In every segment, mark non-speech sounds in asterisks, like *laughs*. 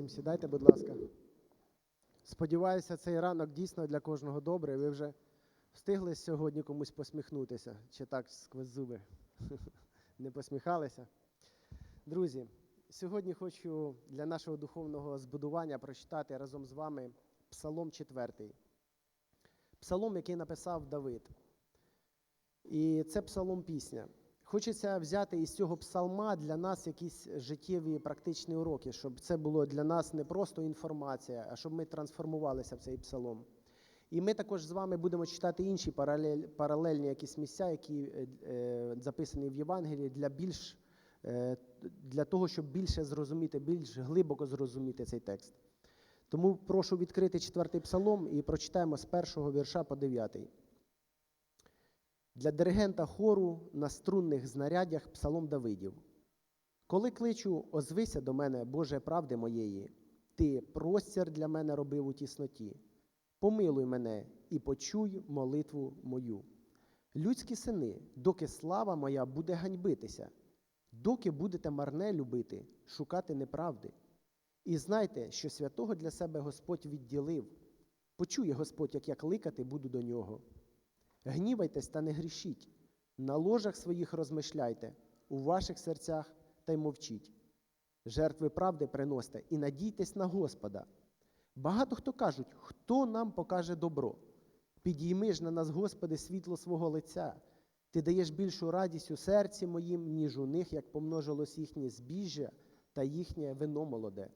всім сідайте, будь ласка. Сподіваюся, цей ранок дійсно для кожного добрий. Ви вже встигли сьогодні комусь посміхнутися, чи так сквозь зуби *laughs* не посміхалися. Друзі, сьогодні хочу для нашого духовного збудування прочитати разом з вами Псалом 4. Псалом, який написав Давид. І це псалом пісня. Хочеться взяти із цього псалма для нас якісь життєві практичні уроки, щоб це було для нас не просто інформація, а щоб ми трансформувалися в цей псалом. І ми також з вами будемо читати інші паралель, паралельні якісь місця, які е, е, записані в Євангелії для більш е, для того, щоб більше зрозуміти, більш глибоко зрозуміти цей текст. Тому прошу відкрити четвертий псалом і прочитаємо з першого вірша по дев'ятий. Для диригента хору на струнних знарядях псалом Давидів. Коли кличу, озвися до мене, Боже правди моєї, ти простір для мене робив у тісноті. Помилуй мене і почуй молитву мою. Людські сини, доки слава моя буде ганьбитися, доки будете марне любити, шукати неправди. І знайте, що святого для себе Господь відділив. Почує Господь, як я кликати буду до нього. Гнівайтесь та не грішіть, на ложах своїх розмишляйте, у ваших серцях та й мовчіть. Жертви правди приносьте і надійтесь на Господа. Багато хто кажуть, хто нам покаже добро. Підійми ж на нас, Господи, світло свого лиця. Ти даєш більшу радість у серці моїм, ніж у них, як помножилось їхнє збіжжя та їхнє вино молоде.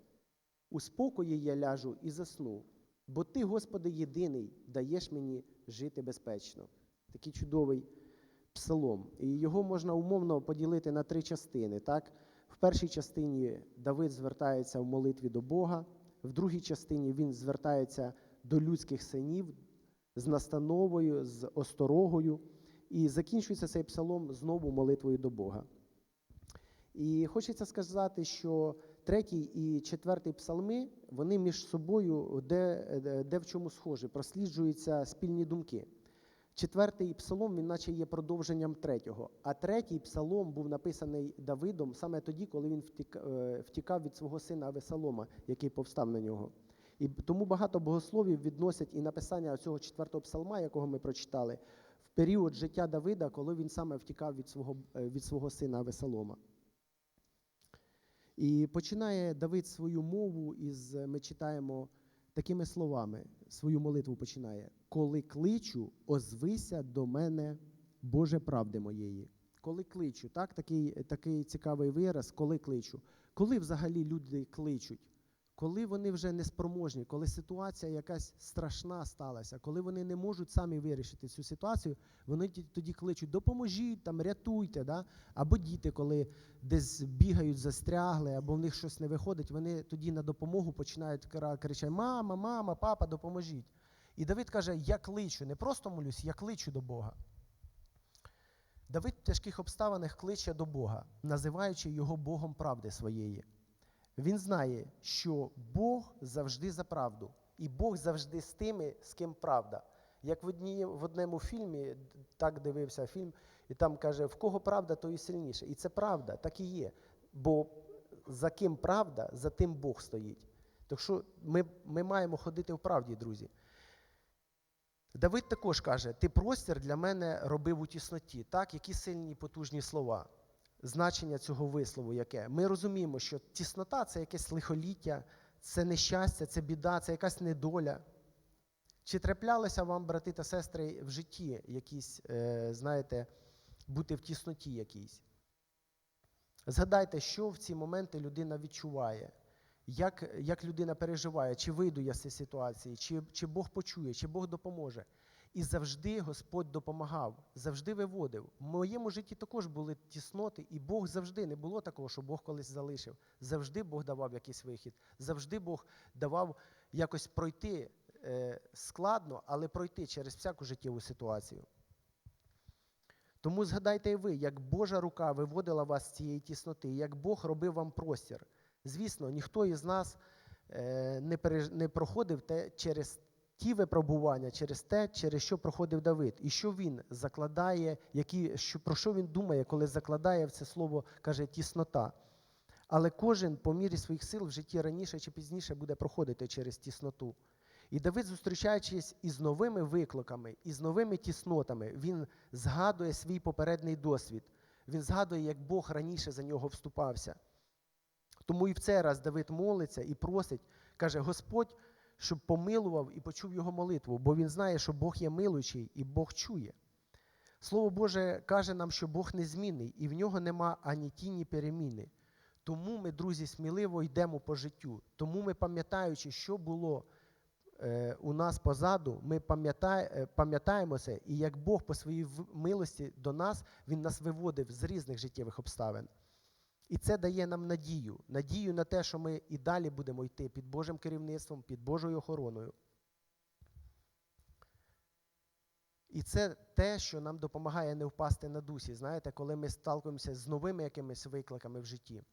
У спокої я ляжу і засну, бо Ти, Господи, єдиний, даєш мені жити безпечно. Такий чудовий псалом. І його можна умовно поділити на три частини. Так? В першій частині Давид звертається в молитві до Бога, в другій частині він звертається до людських синів з настановою, з осторогою. І закінчується цей псалом знову молитвою до Бога. І хочеться сказати, що третій і четвертий псалми, вони між собою де, де, в чому схожі, просліджуються спільні думки. Четвертий псалом, він наче є продовженням третього. А третій псалом був написаний Давидом саме тоді, коли він е, втікав від свого сина Авесалома, який повстав на нього. І тому багато богословів відносять і написання цього четвертого псалма, якого ми прочитали, в період життя Давида, коли він саме втікав від свого, е, від свого сина Авесалома. І починає Давид свою мову із, ми читаємо такими словами, свою молитву починає. Коли кличу, озвися до мене, Боже правди моєї. Коли кличу, так, такий, такий цікавий вираз, коли кличу. Коли взагалі люди кличуть? Коли вони вже неспроможні, коли ситуація якась страшна сталася, коли вони не можуть самі вирішити цю ситуацію, вони тоді кличуть допоможіть, там, рятуйте. Да? Або діти, коли десь бігають, застрягли, або в них щось не виходить, вони тоді на допомогу починають кричати: Мама, мама, папа, допоможіть. І Давид каже: Я кличу, не просто молюсь, я кличу до Бога. Давид в тяжких обставинах кличе до Бога, називаючи його Богом правди своєї. Він знає, що Бог завжди за правду, і Бог завжди з тими, з ким правда. Як в, одні, в одному фільмі, так дивився фільм, і там каже, в кого правда, то і сильніше. І це правда, так і є. Бо за ким правда, за тим Бог стоїть. Так що ми, ми маємо ходити в правді, друзі. Давид також каже: ти простір для мене робив у тісноті. Так, які сильні потужні слова значення цього вислову яке. Ми розуміємо, що тіснота це якесь лихоліття, це нещастя, це біда, це якась недоля. Чи траплялося вам, брати та сестри, в житті якісь, е, знаєте, бути в тісноті якійсь? Згадайте, що в ці моменти людина відчуває, як, як людина переживає, чи вийду я з цієї ситуації, чи, чи Бог почує, чи Бог допоможе. І завжди Господь допомагав, завжди виводив. В моєму житті також були тісноти, і Бог завжди не було такого, що Бог колись залишив. Завжди Бог давав якийсь вихід, завжди Бог давав якось пройти е, складно, але пройти через всяку життєву ситуацію. Тому згадайте і ви, як Божа рука виводила вас з цієї тісноти, як Бог робив вам простір. Звісно, ніхто із нас е, не, проходив те через ті випробування, через те, через що проходив Давид, і що він закладає, які, що, про що він думає, коли закладає в це слово, каже, тіснота. Але кожен по мірі своїх сил в житті раніше чи пізніше буде проходити через тісноту. І Давид, зустрічаючись із новими викликами, із новими тіснотами, він згадує свій попередній досвід. Він згадує, як Бог раніше за нього вступався. Тому і в цей раз Давид молиться і просить, каже: Господь, щоб помилував і почув його молитву, бо він знає, що Бог є милуючий і Бог чує. Слово Боже каже нам, що Бог незмінний, і в нього нема ані тіні переміни. Тому ми, друзі, сміливо йдемо по життю. Тому ми, пам'ятаючи, що було е, у нас позаду, ми е, пам'ятаємо це, і як Бог по своїй милості до нас, Він нас виводив з різних життєвих обставин. І це дає нам надію, надію на те, що ми і далі будемо йти під Божим керівництвом, під Божою охороною. І це те, що нам допомагає не впасти на дусі. Знаєте, коли ми сталкуємося з новими якимись викликами в житті,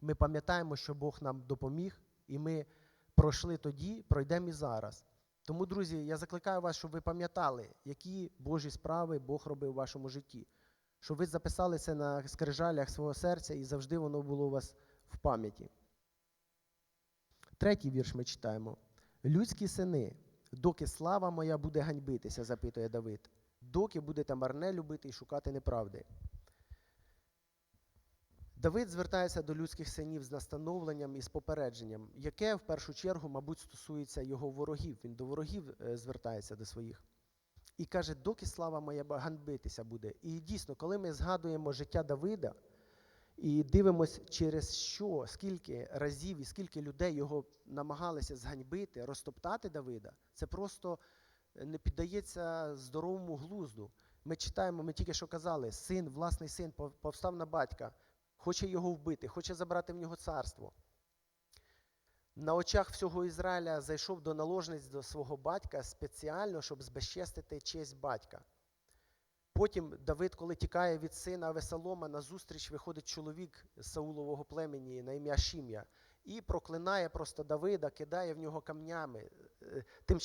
ми пам'ятаємо, що Бог нам допоміг, і ми пройшли тоді, пройдемо і зараз. Тому, друзі, я закликаю вас, щоб ви пам'ятали, які Божі справи Бог робив у вашому житті. Щоб ви записали це на скрижалях свого серця і завжди воно було у вас в пам'яті. Третій вірш ми читаємо. Людські сини, доки слава моя буде ганьбитися, запитує Давид, доки будете марне любити і шукати неправди. Давид звертається до людських синів з настановленням і з попередженням, яке в першу чергу, мабуть, стосується його ворогів. Він до ворогів е, звертається до своїх. І каже, доки слава моя ганьбитися буде. І дійсно, коли ми згадуємо життя Давида і дивимося, через що, скільки разів і скільки людей його намагалися зганьбити, розтоптати Давида, це просто е, не піддається здоровому глузду. Ми читаємо, ми тільки що казали, син, власний син пов- повстав на батька, хоче його вбити, хоче забрати в нього царство. На очах всього Ізраїля зайшов до наложниць до свого батька спеціально, щоб збезчестити честь батька. Потім Давид, коли тікає від сина Авесолома, назустріч виходить чоловік з Саулового племені на ім'я Шім'я і проклинає просто Давида, кидає в нього камнями, е, тим,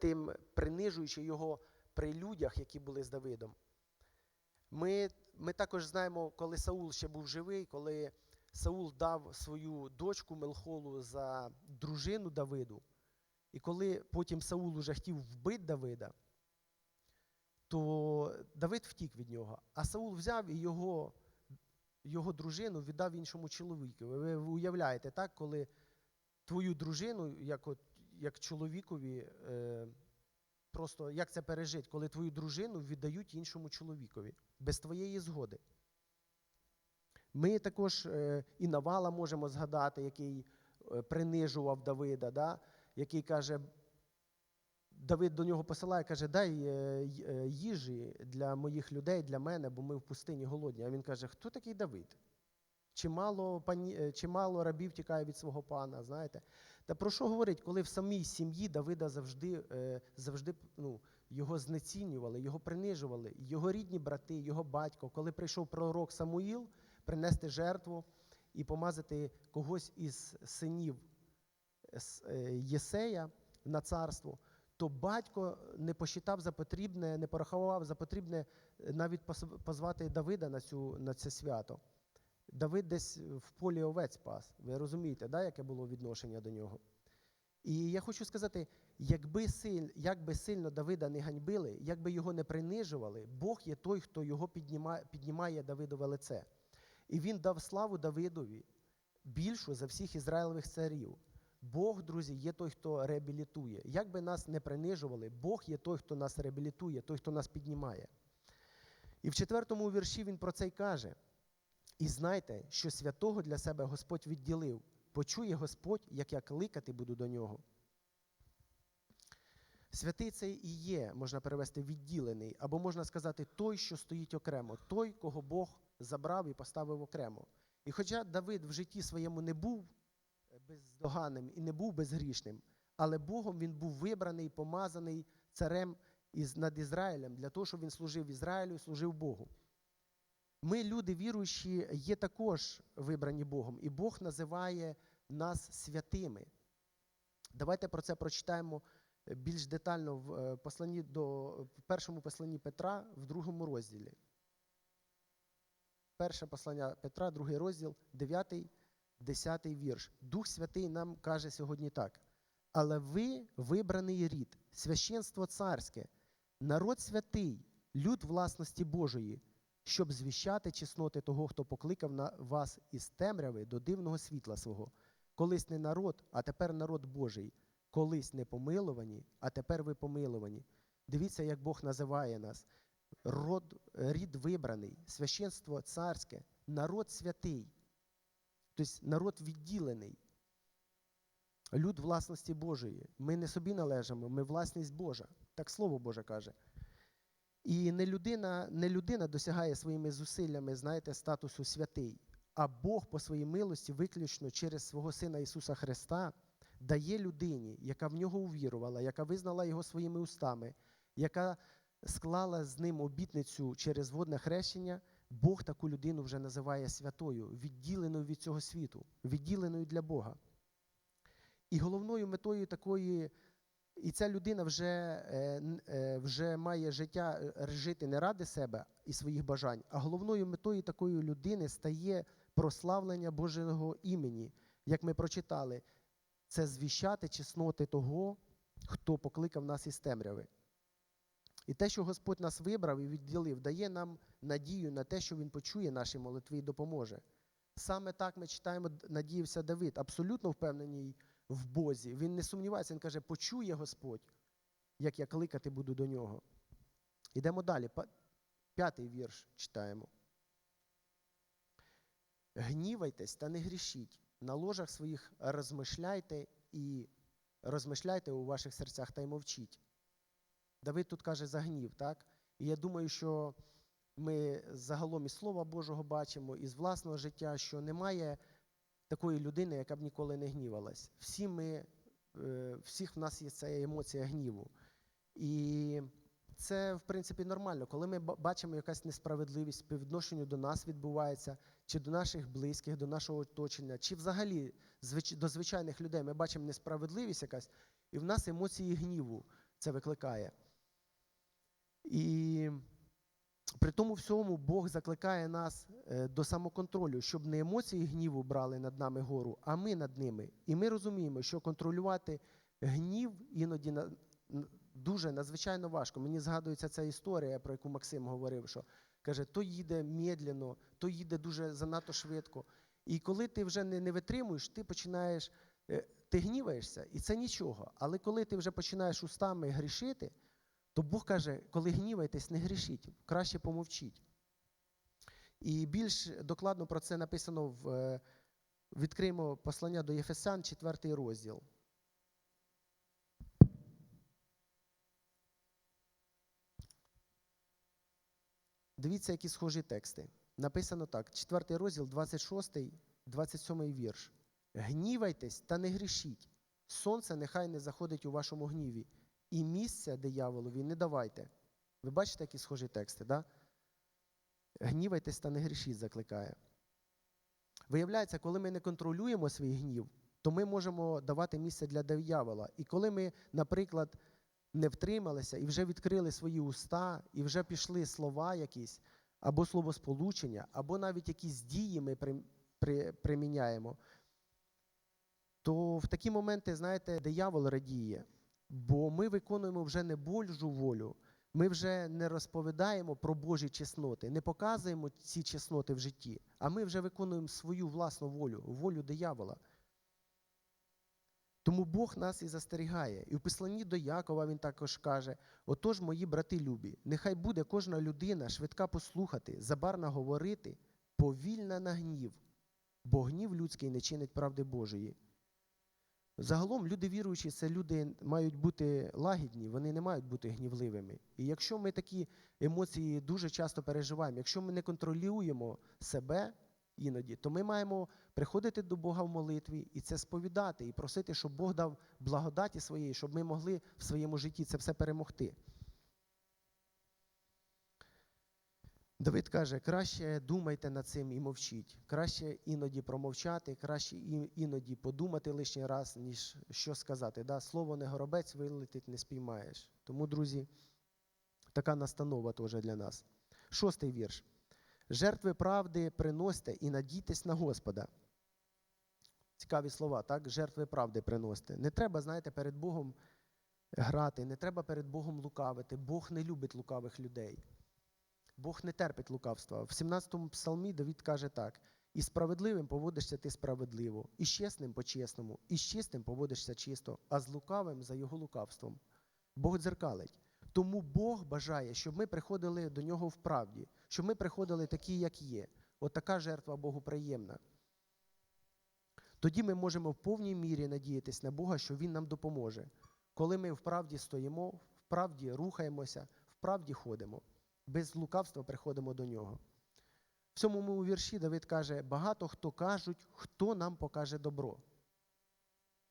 тим принижуючи його при людях, які були з Давидом. Ми, ми також знаємо, коли Саул ще був живий, коли Саул дав свою дочку Мелхолу за дружину Давиду, і коли потім Саул уже хотів вбити Давида, то Давид втік від нього, а Саул взяв і його, його дружину віддав іншому чоловіку. Ви уявляєте, так, коли твою дружину, як, от, як чоловікові, е, просто як це пережити, коли твою дружину віддають іншому чоловікові без твоєї згоди. Ми також е, і Навала можемо згадати, який е, принижував Давида, да? який каже, Давид до нього посилає, каже, дай е, їжі для моїх людей, для мене, бо ми в пустині голодні. А він каже, хто такий Давид? Чимало, пані, чимало рабів тікає від свого пана, знаєте. Та про що говорить, коли в самій сім'ї Давида завжди, завжди ну, його знецінювали, його принижували, його рідні брати, його батько, коли прийшов пророк Самуїл, принести жертву і помазати когось із синів е, Єсея на царство, то батько не посчитав за потрібне, не порахував за потрібне е, навіть позвати Давида на, цю, на це свято. Давид десь в полі овець пас. Ви розумієте, да, яке було відношення до нього? І я хочу сказати, якби силь, як би сильно Давида не ганьбили, якби його не принижували, Бог є той, хто його піднімає, піднімає Давидове лице. І він дав славу Давидові більшу за всіх ізраїлевих царів. Бог, друзі, є той, хто реабілітує. Як би нас не принижували, Бог є той, хто нас реабілітує, той, хто нас піднімає. І в четвертому вірші він про це й каже. І знайте, що святого для себе Господь відділив. Почує Господь, як я кликати буду до нього. Святий це і є, можна перевести відділений, або можна сказати, той, що стоїть окремо, той, кого Бог забрав і поставив окремо. І хоча Давид в житті своєму не був е, бездоганним і не був безгрішним, але Богом він був вибраний, помазаний царем над Ізраїлем для того, щоб він служив Ізраїлю і служив Богу. Ми, люди віруючі, є також вибрані Богом, і Бог називає нас святими. Давайте про це прочитаємо е, більш детально в е, посланні до в першому посланні Петра в другому розділі. Перше послання Петра, другий розділ, 9 10 вірш. Дух Святий нам каже сьогодні так. Але ви вибраний рід, священство царське, народ святий, люд власності Божої, щоб звіщати чесноти того, хто покликав на вас із темряви до дивного світла свого. Колись не народ, а тепер народ Божий. Колись не помилувані, а тепер ви помилувані. Дивіться, як Бог називає нас. Род, рід вибраний, священство царське, народ святий, тобто народ відділений. Люд власності Божої. Ми не собі належимо, ми власність Божа. Так Слово Боже каже. І не людина, не людина досягає своїми зусиллями, знаєте, статусу святий, а Бог по своїй милості, виключно через свого Сина Ісуса Христа, дає людині, яка в нього увірувала, яка визнала його своїми устами, яка склала з ним обітницю через водне хрещення, Бог таку людину вже називає святою, відділеною від цього світу, відділеною для Бога. І головною метою такої, і ця людина вже, е, е, вже має життя е, жити не ради себе і своїх бажань, а головною метою такої людини стає прославлення Божого імені, як ми прочитали, це звіщати чесноти того, хто покликав нас із темряви. І те, що Господь нас вибрав і відділив, дає нам надію на те, що Він почує наші молитви і допоможе. Саме так ми читаємо, надіявся Давид, абсолютно впевнений в Бозі. Він не сумнівається, він каже, почує Господь, як я кликати буду до нього. Йдемо далі. П'ятий вірш читаємо. Гнівайтесь та не грішіть. На ложах своїх розмишляйте і розмишляйте у ваших серцях та й мовчіть. Давид тут каже за гнів, так? І я думаю, що ми загалом із Слова Божого бачимо, із власного життя, що немає такої людини, яка б ніколи не гнівалась. Всі ми, е, всіх в нас є ця емоція гніву. І це, в принципі, нормально. Коли ми бачимо якась несправедливість по відношенню до нас відбувається, чи до наших близьких, до нашого оточення, чи взагалі до звичайних людей ми бачимо несправедливість якась, і в нас емоції гніву це викликає. І при тому всьому Бог закликає нас е, до самоконтролю, щоб не емоції гніву брали над нами гору, а ми над ними. І ми розуміємо, що контролювати гнів іноді дуже надзвичайно важко. Мені згадується ця історія, про яку Максим говорив, що каже, то їде медленно, то їде дуже занадто швидко. І коли ти вже не, не витримуєш, ти починаєш, е, ти гніваєшся, і це нічого. Але коли ти вже починаєш устами грішити, то Бог каже, коли гніваєтесь, не грішіть, краще помовчіть. І більш докладно про це написано в е, відкриємо послання до Єфесян, 4 розділ. Дивіться, які схожі тексти. Написано так: 4 розділ, 26, 27 вірш. Гнівайтесь та не грішіть. Сонце нехай не заходить у вашому гніві, і місця дияволові не давайте. Ви бачите, які схожі тексти, да? Гнівайтесь та не грішіть, закликає. Виявляється, коли ми не контролюємо свій гнів, то ми можемо давати місце для диявола. І коли ми, наприклад, не втрималися і вже відкрили свої уста, і вже пішли слова якісь, або словосполучення, або навіть якісь дії ми при, при, приміняємо, то в такі моменти, знаєте, диявол радіє, бо ми виконуємо вже не Божу волю, ми вже не розповідаємо про Божі чесноти, не показуємо ці чесноти в житті, а ми вже виконуємо свою власну волю, волю диявола. Тому Бог нас і застерігає. І в посланні до Якова він також каже: Отож, мої брати любі, нехай буде кожна людина швидка послухати, забарна говорити, повільна на гнів, бо гнів людський не чинить правди Божої. Загалом люди віруючі, це люди мають бути лагідні, вони не мають бути гнівливими. І якщо ми такі емоції дуже часто переживаємо, якщо ми не контролюємо себе іноді, то ми маємо приходити до Бога в молитві і це сповідати, і просити, щоб Бог дав благодаті своєї, щоб ми могли в своєму житті це все перемогти. Давид каже, краще думайте над цим і мовчіть. Краще іноді промовчати, краще іноді подумати лишній раз, ніж що сказати. Да? Слово не горобець вилетить, не спіймаєш. Тому, друзі, така настанова теж для нас. Шостий вірш. Жертви правди приносьте і надійтесь на Господа. цікаві слова, так? Жертви правди приносити. Не треба, знаєте, перед Богом грати, не треба перед Богом лукавити. Бог не любить лукавих людей. Бог не терпить лукавства. В 17-му псалмі Давід каже так: і справедливим поводишся ти справедливо, і чесним по-чесному, і з чистим поводишся чисто, а з лукавим за його лукавством. Бог дзеркалить. Тому Бог бажає, щоб ми приходили до нього в правді, щоб ми приходили такі, як є. От така жертва Богу приємна. Тоді ми можемо в повній мірі надіятися на Бога, що Він нам допоможе. Коли ми в правді стоїмо, в правді рухаємося, в правді ходимо, без лукавства приходимо до нього. В цьому вірші Давид каже: багато хто кажуть, хто нам покаже добро.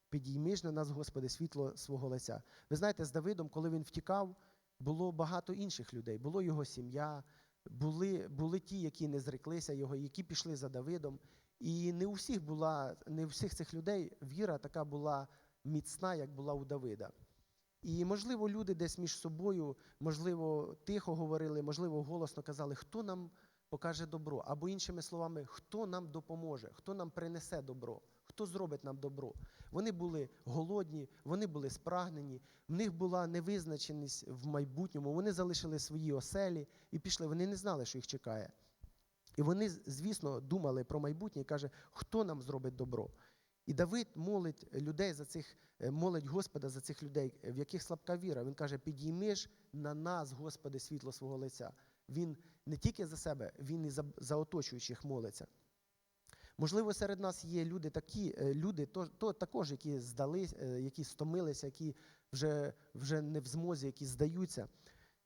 Підійми ж на нас, Господи, світло свого лиця. Ви знаєте, з Давидом, коли він втікав, було багато інших людей. Було його сім'я, були, були ті, які не зреклися його, які пішли за Давидом. І не у всіх була, не у всіх цих людей віра така була міцна, як була у Давида. І, можливо, люди десь між собою, можливо, тихо говорили, можливо, голосно казали, хто нам покаже добро, або іншими словами, хто нам допоможе, хто нам принесе добро, хто зробить нам добро. Вони були голодні, вони були спрагнені, в них була невизначеність в майбутньому. Вони залишили свої оселі і пішли. Вони не знали, що їх чекає. І вони, звісно, думали про майбутнє і каже, хто нам зробить добро. І Давид молить людей за цих, е, молить Господа за цих людей, в яких слабка віра. Він каже: підійми на нас, Господи, світло свого лиця. Він не тільки за себе, він і за, за оточуючих молиться. Можливо, серед нас є люди такі, е, люди, то, то також, які здали, е, які стомилися, які вже, вже не в змозі, які здаються,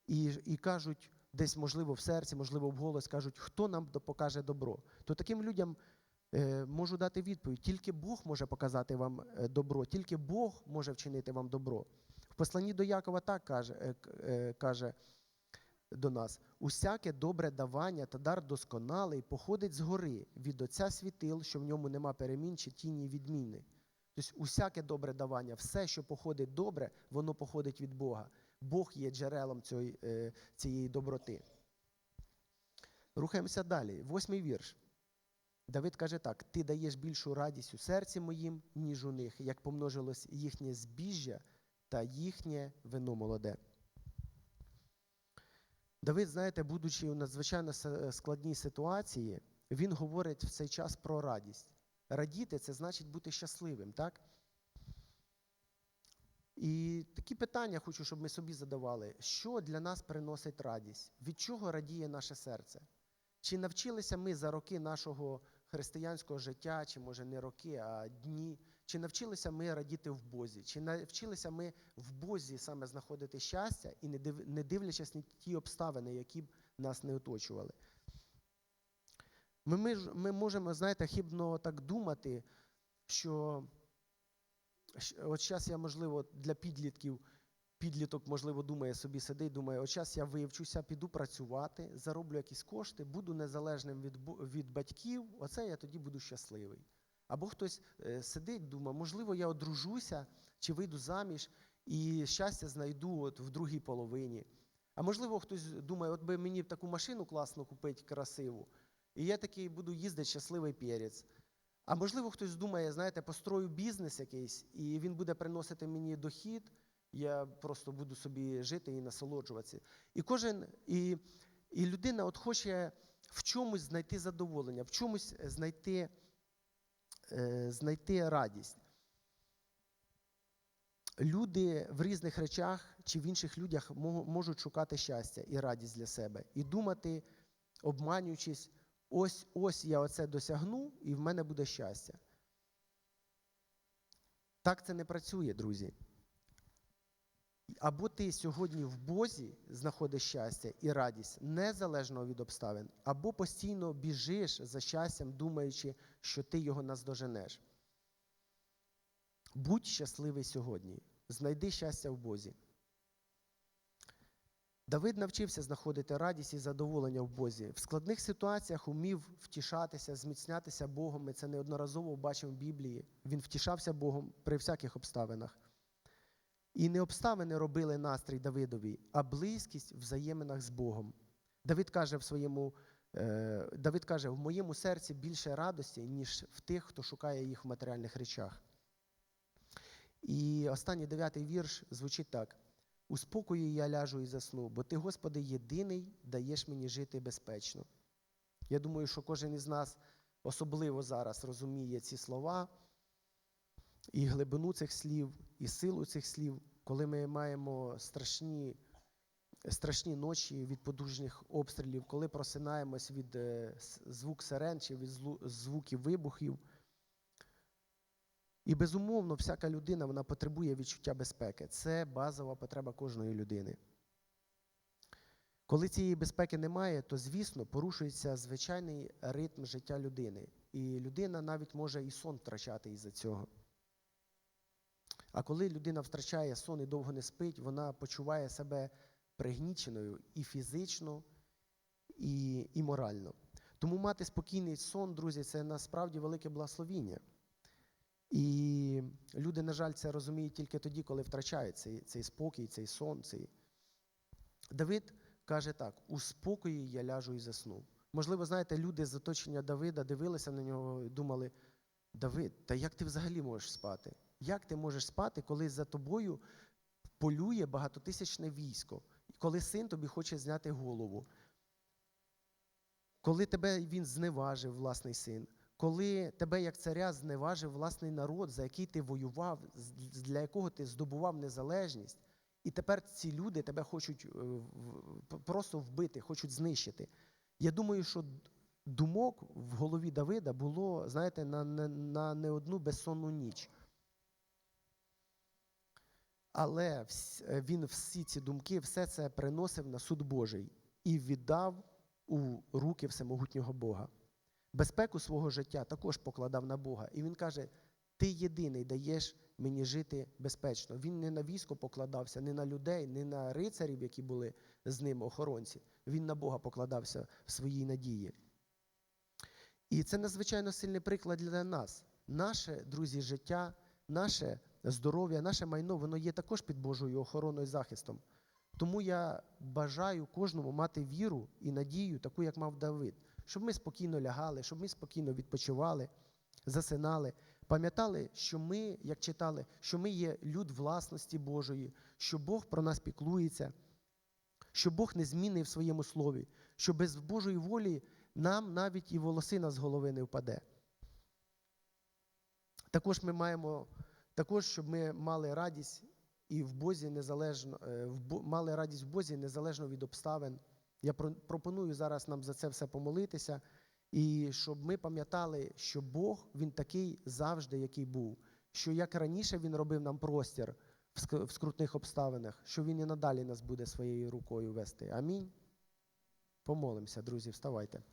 і, і кажуть, десь, можливо, в серці, можливо, в голос кажуть, хто нам покаже добро. То таким людям можу дати відповідь: тільки Бог може показати вам е, добро, тільки Бог може вчинити вам добро. В посланні до Якова так каже, е, е, каже до нас: усяке добре давання та дар досконалий походить згори від Отця світил, що в ньому нема перемін чи тіні відміни. Тобто, усяке добре давання, все, що походить добре, воно походить від Бога. Бог є джерелом е, цієї доброти. Рухаємося далі. Восьмий вірш. Давид каже так: Ти даєш більшу радість у серці моїм, ніж у них, як помножилось їхнє збіжжя та їхнє вино молоде. Давид, знаєте, будучи у надзвичайно складній ситуації, він говорить в цей час про радість. Радіти це значить бути щасливим, так? І такі питання хочу, щоб ми собі задавали: що для нас приносить радість? Від чого радіє наше серце? Чи навчилися ми за роки нашого християнського життя, чи може не роки, а дні? Чи навчилися ми радіти в Бозі? Чи навчилися ми в Бозі саме знаходити щастя і не дивлячись на ті обставини, які б нас не оточували? Ми, ми, ми можемо, знаєте, хибно так думати, що от зараз я, можливо, для підлітків, підліток, можливо, думає собі, сидить, думає, от зараз я вивчуся, піду працювати, зароблю якісь кошти, буду незалежним від, від батьків, оце я тоді буду щасливий. Або хтось е, сидить, думає, можливо, я одружуся чи вийду заміж і щастя знайду от в другій половині. А можливо, хтось думає, от би мені таку машину класно купити, красиву, і я такий буду їздити щасливий перець. А можливо, хтось думає, знаєте, построю бізнес якийсь, і він буде приносити мені дохід, я просто буду собі жити і насолоджуватися. І кожен, і, і людина от хоче в чомусь знайти задоволення, в чомусь знайти, е, знайти радість. Люди в різних речах чи в інших людях можуть шукати щастя і радість для себе, і думати, обманюючись, ось ось я оце досягну, і в мене буде щастя. Так це не працює, друзі. Або ти сьогодні в Бозі знаходиш щастя і радість незалежно від обставин, або постійно біжиш за щастям, думаючи, що ти його наздоженеш. Будь щасливий сьогодні. Знайди щастя в Бозі. Давид навчився знаходити радість і задоволення в Бозі. В складних ситуаціях умів втішатися, зміцнятися Богом. Ми це неодноразово бачимо в Біблії. Він втішався Богом при всяких обставинах. І не обставини робили настрій Давидові, а близькість в взаєминах з Богом. Давид каже в своєму е, Давид каже: в моєму серці більше радості, ніж в тих, хто шукає їх в матеріальних речах. І останній дев'ятий вірш звучить так: у спокої я ляжу і засну, бо ти, Господи, єдиний даєш мені жити безпечно. Я думаю, що кожен із нас особливо зараз розуміє ці слова і глибину цих слів, і силу цих слів, коли ми маємо страшні, страшні ночі від подужних обстрілів, коли просинаємось від е, звук сирен чи від звуків вибухів. І безумовно, всяка людина вона потребує відчуття безпеки. Це базова потреба кожної людини. Коли цієї безпеки немає, то, звісно, порушується звичайний ритм життя людини. І людина навіть може і сон втрачати із-за цього. А коли людина втрачає сон і довго не спить, вона почуває себе пригніченою і фізично, і, і морально. Тому мати спокійний сон, друзі, це насправді велике благословіння. І люди, на жаль, це розуміють тільки тоді, коли втрачають цей, цей спокій, цей сон. Цей... Давид каже так: у спокої я ляжу і засну. Можливо, знаєте, люди з оточення Давида дивилися на нього і думали: Давид, та як ти взагалі можеш спати? Як ти можеш спати, коли за тобою полює багатотисячне військо, коли син тобі хоче зняти голову? Коли тебе він зневажив, власний син, коли тебе як царя зневажив власний народ, за який ти воював, для якого ти здобував незалежність, і тепер ці люди тебе хочуть е, просто вбити, хочуть знищити. Я думаю, що думок в голові Давида було, знаєте, на, на, на не одну безсонну ніч. Але е, він всі ці думки, все це приносив на суд Божий і віддав у руки всемогутнього Бога. Безпеку свого життя також покладав на Бога. І він каже: Ти єдиний даєш мені жити безпечно. Він не на військо покладався, не на людей, не на рицарів, які були з ним охоронці. Він на Бога покладався в своїй надії. І це надзвичайно сильний приклад для нас. Наше, друзі, життя, наше здоров'я, наше майно, воно є також під Божою охороною і захистом. Тому я бажаю кожному мати віру і надію, таку, як мав Давид, щоб ми спокійно лягали, щоб ми спокійно відпочивали, засинали, пам'ятали, що ми, як читали, що ми є люд власності Божої, що Бог про нас піклується, що Бог не змінний в своєму слові, що без Божої волі нам навіть і волосина з голови не впаде. Також ми маємо, також, щоб ми мали радість і в Бозі незалежно, е, в мали радість в Бозі незалежно від обставин. Я про- пропоную зараз нам за це все помолитися, і щоб ми пам'ятали, що Бог він такий завжди, який був. Що як раніше він робив нам простір в скрутних обставинах, що він і надалі нас буде своєю рукою вести. Амінь. Помолимося, друзі, вставайте.